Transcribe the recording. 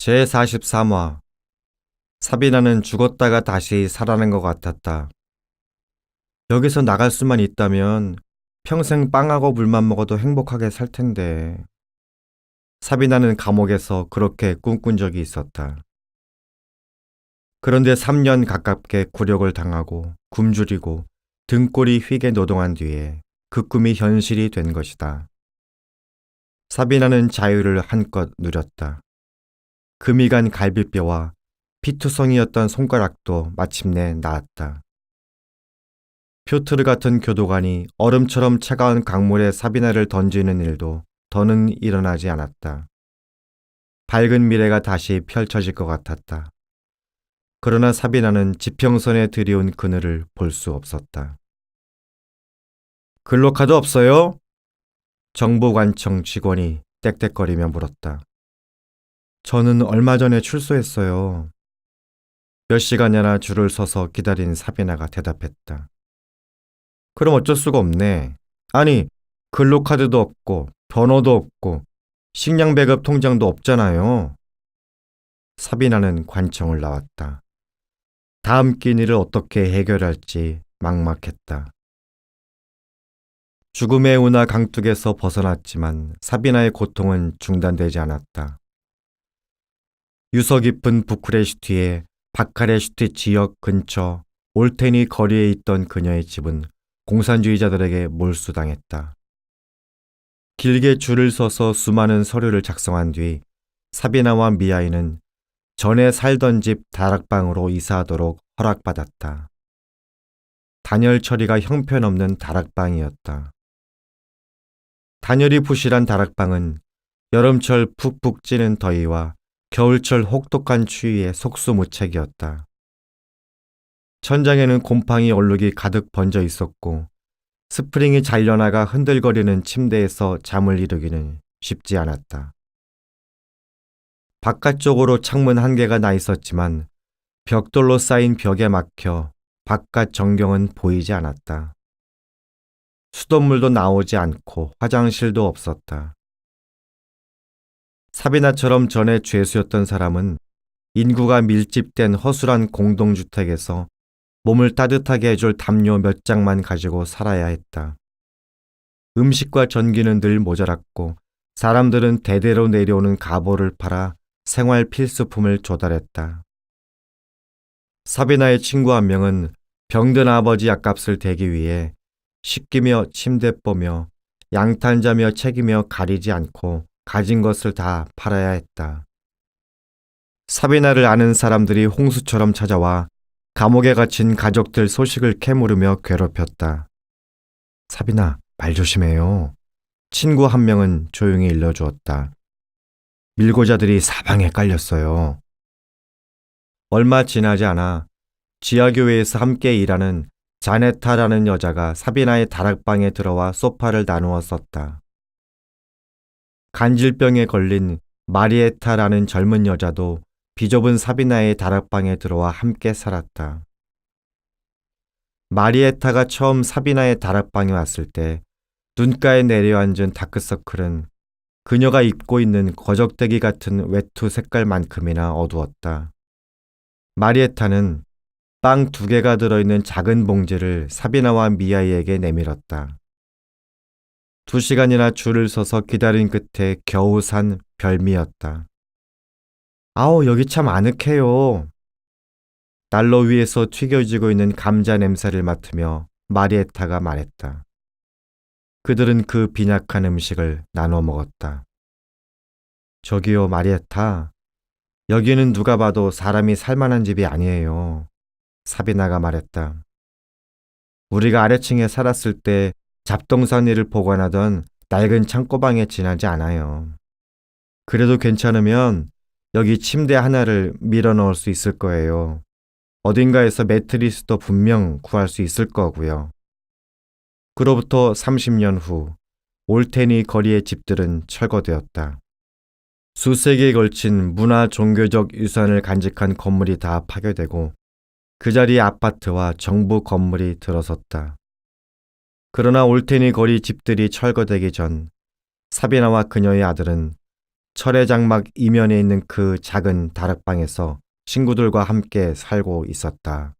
제43화 사비나는 죽었다가 다시 살아난 것 같았다. 여기서 나갈 수만 있다면 평생 빵하고 물만 먹어도 행복하게 살 텐데. 사비나는 감옥에서 그렇게 꿈꾼 적이 있었다. 그런데 3년 가깝게 굴욕을 당하고 굶주리고 등골이 휘게 노동한 뒤에 그 꿈이 현실이 된 것이다. 사비나는 자유를 한껏 누렸다. 금이 간 갈비뼈와 피투성이었던 손가락도 마침내 나았다. 표트르 같은 교도관이 얼음처럼 차가운 강물에 사비나를 던지는 일도 더는 일어나지 않았다. 밝은 미래가 다시 펼쳐질 것 같았다. 그러나 사비나는 지평선에 들이온 그늘을 볼 수 없었다. 근로카드 없어요? 정보관청 직원이 떽떽거리며 물었다. 저는 얼마 전에 출소했어요. 몇 시간이나 줄을 서서 기다린 사비나가 대답했다. 그럼 어쩔 수가 없네. 아니, 근로카드도 없고, 번호도 없고, 식량 배급 통장도 없잖아요. 사비나는 관청을 나왔다. 다음 끼니를 어떻게 해결할지 막막했다. 죽음의 운하 강둑에서 벗어났지만 사비나의 고통은 중단되지 않았다. 유서 깊은 부크레슈티의 바카레슈티 지역 근처 올테니 거리에 있던 그녀의 집은 공산주의자들에게 몰수당했다. 길게 줄을 서서 수많은 서류를 작성한 뒤 사비나와 미아이는 전에 살던 집 다락방으로 이사하도록 허락받았다. 단열 처리가 형편없는 다락방이었다. 단열이 부실한 다락방은 여름철 푹푹 찌는 더위와 겨울철 혹독한 추위에 속수무책이었다. 천장에는 곰팡이 얼룩이 가득 번져 있었고 스프링이 잘려나가 흔들거리는 침대에서 잠을 이루기는 쉽지 않았다. 바깥쪽으로 창문 한 개가 나 있었지만 벽돌로 쌓인 벽에 막혀 바깥 전경은 보이지 않았다. 수돗물도 나오지 않고 화장실도 없었다. 사비나처럼 전에 죄수였던 사람은 인구가 밀집된 허술한 공동주택에서 몸을 따뜻하게 해줄 담요 몇 장만 가지고 살아야 했다. 음식과 전기는 늘 모자랐고 사람들은 대대로 내려오는 가보를 팔아 생활 필수품을 조달했다. 사비나의 친구 한 명은 병든 아버지 약값을 대기 위해 식기며 침대보며 양탄자며 책이며 가리지 않고 가진 것을 다 팔아야 했다. 사비나를 아는 사람들이 홍수처럼 찾아와 감옥에 갇힌 가족들 소식을 캐물으며 괴롭혔다. 사비나, 말 조심해요. 친구 한 명은 조용히 일러주었다. 밀고자들이 사방에 깔렸어요. 얼마 지나지 않아 지하교회에서 함께 일하는 자네타라는 여자가 사비나의 다락방에 들어와 소파를 나누어 썼다. 간질병에 걸린 마리에타라는 젊은 여자도 비좁은 사비나의 다락방에 들어와 함께 살았다. 마리에타가 처음 사비나의 다락방에 왔을 때 눈가에 내려앉은 다크서클은 그녀가 입고 있는 거적대기 같은 외투 색깔만큼이나 어두웠다. 마리에타는 빵 두 개가 들어있는 작은 봉지를 사비나와 미아이에게 내밀었다. 두 시간이나 줄을 서서 기다린 끝에 겨우 산 별미였다. 아우, 여기 참 아늑해요. 난로 위에서 튀겨지고 있는 감자 냄새를 맡으며 마리에타가 말했다. 그들은 그 빈약한 음식을 나눠 먹었다. 저기요, 마리에타. 여기는 누가 봐도 사람이 살만한 집이 아니에요. 사비나가 말했다. 우리가 아래층에 살았을 때 일을 보관하던 낡은 창고방에 지나지 않아요. 그래도 괜찮으면 여기 침대 하나를 밀어 넣을 수 있을 거예요. 어딘가에서 매트리스도 분명 구할 수 있을 거고요. 그로부터 30년 후 올테니 거리의 집들은 철거되었다. 수세기에 걸친 문화 종교적 유산을 간직한 건물이 다 파괴되고 그 자리에 아파트와 정부 건물이 들어섰다. 그러나 올테니 거리 집들이 철거되기 전 사비나와 그녀의 아들은 철의 장막 이면에 있는 그 작은 다락방에서 친구들과 함께 살고 있었다.